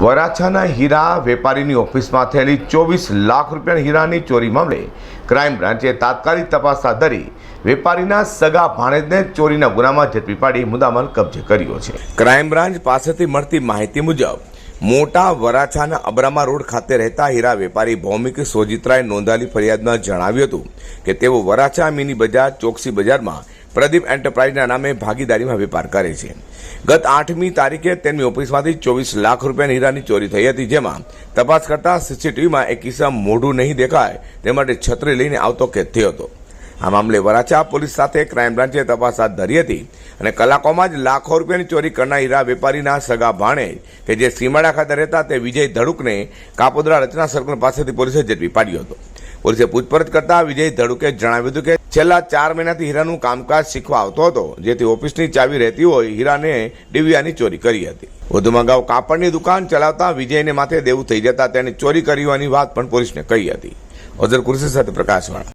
વરાછાના હીરા વેપારીની ઓફિસમાં થયેલી ચોવીસ લાખ રૂપિયાની હીરાની ચોરી મામલે ક્રાઇમ બ્રાન્ચે તાત્કાલિક તપાસ હાથ ધરી વેપારીના સગા ભાણેજને ચોરીના ગુનામાં ઝડપી પાડી મુદ્દામાલ કબજે કર્યો છે. ક્રાઇમ બ્રાન્ચ પાસેથી મળતી માહિતી મુજબ, મોટા વરાછાના અબરામા રોડ ખાતે રહેતા હીરા વેપારી ભૌમિક સોજિત્રાએ નોંધાયેલી ફરિયાદમાં જણાવ્યું હતું કે તેઓ વરાછા મિની બજાર ચોકસી બજારમાં પ્રદીપ એન્ટરપ્રાઇઝના નામે ભાગીદારીમાં વેપાર કરે છે. ગત આઠમી તારીખે તેમની ઓફિસમાંથી ચોવીસ લાખ રૂપિયાની હીરાની ચોરી થઈ હતી, જેમાં તપાસ કરતા સીસીટીવીમાં એક કિસ્સા મોઢું નહીં દેખાય, તે માટે છત્રી લઈને આવતો કેદ થયો હતો. આ મામલે વરાછા પોલીસ સાથે ક્રાઇમ બ્રાન્ચે તપાસ હાથ ધરી હતી અને કલાકોમાં જ લાખો રૂપિયાની ચોરી કરનાર હીરા વેપારીના સગા ભાણે કે જે સીમાડા ખાતે રહેતા તે વિજય ધડુકને કાપોદરા રચના સર્કલ પાસેથી પોલીસે ઝડપી પાડ્યો હતો. પોલીસે પૂછપરછ કરતા વિજય ધડુકે જણાવ્યું હતું કે છેલ્લા ચાર મહિનાથી હીરાનું કામકાજ શીખવા આવતો હતો, જેથી ઓફિસની ચાવી રહેતી હોય હીરાને ડીવીઆની ચોરી કરી હતી. વધુમાં અગાઉ કાપડની દુકાન ચલાવતા વિજયને માથે દેવું થઈ જતા તેણે ચોરી કરી હોવાની વાત પણ પોલીસને કહી હતી. અઝર કુરશી સાથે પ્રકાશવાળા